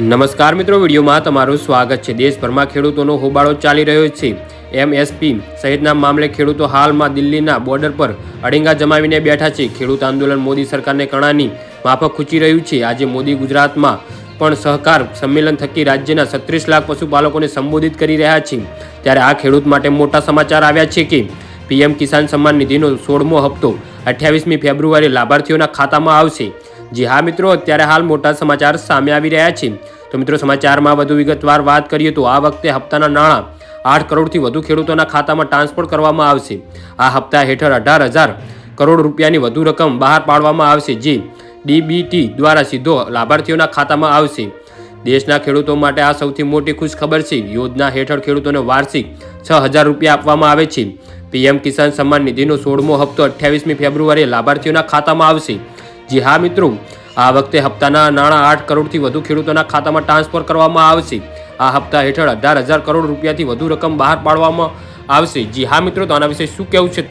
નમસ્કાર મિત્રો, વિડીયોમાં તમારું સ્વાગત છે. દેશભરમાં ખેડૂતોનો હોબાળો ચાલી રહ્યો છે. એમએસપી સહિતના મામલે ખેડૂતો હાલમાં દિલ્હીના બોર્ડર પર અડીંગા જમાવીને બેઠા છે. ખેડૂત આંદોલન મોદી સરકારને કણાની માફક ખૂંચી રહ્યું છે. આજે મોદી ગુજરાતમાં પણ સહકાર સંમેલન થકી રાજ્યના છત્રીસ લાખ પશુપાલકોને સંબોધિત કરી રહ્યા છે. ત્યારે આ ખેડૂત માટે મોટા સમાચાર આવ્યા છે કે, પીએમ કિસાન સન્માન નિધિનો સોળમો હપ્તો અઠ્યાવીસમી ફેબ્રુઆરી લાભાર્થીઓના ખાતામાં આવશે. જી હા મિત્રો, અત્યારે હાલ મોટા સમાચાર સામે આવી રહ્યા છે. તો મિત્રો, સમાચારમાં વધુ વિગતવાર વાત કરીએ તો આ વખતે હપ્તાના નાણાં આઠ કરોડથી વધુ ખેડૂતોના ખાતામાં ટ્રાન્સફર કરવામાં આવશે. આ હપ્તા હેઠળ અઢાર હજાર કરોડ રૂપિયાની વધુ રકમ બહાર પાડવામાં આવશે, જે ડીબીટી દ્વારા સીધો લાભાર્થીઓના ખાતામાં આવશે. દેશના ખેડૂતો માટે આ સૌથી મોટી ખુશખબર છે. યોજના હેઠળ ખેડૂતોને વાર્ષિક છ હજાર રૂપિયા આપવામાં આવે છે. પીએમ કિસાન સન્માન નિધિનો સોળમો હપ્તો અઠ્યાવીસમી ફેબ્રુઆરીએ લાભાર્થીઓના ખાતામાં આવશે. જી હા, મિત્રો. આ વખતે હપ્તાના નાણાં આઠ કરોડથી વધુ ખેડૂતોના ખાતામાં ટ્રાન્સફર કરવામાં આવશે. આ હપ્તા હેઠળ અઢાર હજાર કરોડ રૂપિયાથી વધુ રકમ બહાર પાડવામાં આવશે. જી હા, મિત્રો, તો આના વિશે શું કહેવું છે?